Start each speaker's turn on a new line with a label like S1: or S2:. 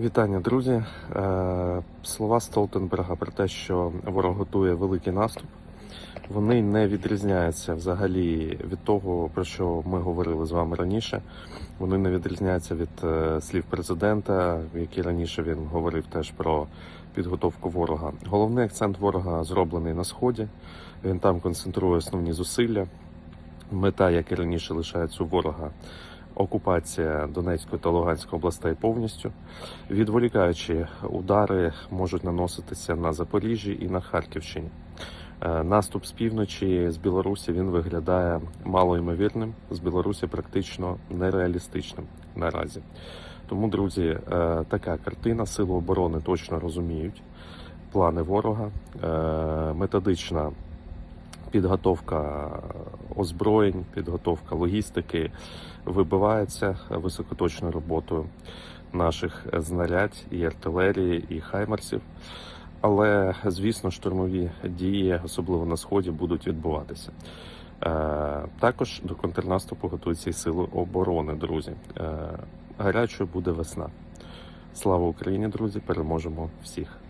S1: Вітання, друзі. Е, Слова Столтенберга про те, що ворог готує великий наступ, вони не відрізняються взагалі від того, про що ми говорили з вами раніше. Вони не відрізняються від е, слів президента, які раніше він говорив теж про підготовку ворога. Головний акцент ворога зроблений на сході. Він там концентрує основні зусилля. Мета, як і раніше, лишається у ворога окупація Донецької та Луганської областей повністю. Відволікаючи удари можуть наноситися на Запоріжжі і на Харківщині. Е, Наступ з півночі з Білорусі він виглядає малоймовірним, з Білорусі практично нереалістичним наразі. Тому, друзі, е, така картина. Сили оборони точно розуміють плани ворога, е, методична підготовка озброєнь, підготовка логістики вибивається високоточною роботою наших знарядь і артилерії, і хаймерсів. Але звісно, штурмові дії, особливо на сході, будуть відбуватися. Е, також до контрнаступу готуються і сили оборони, друзі. Е, гарячою буде весна. Слава Україні, друзі! Переможемо всіх!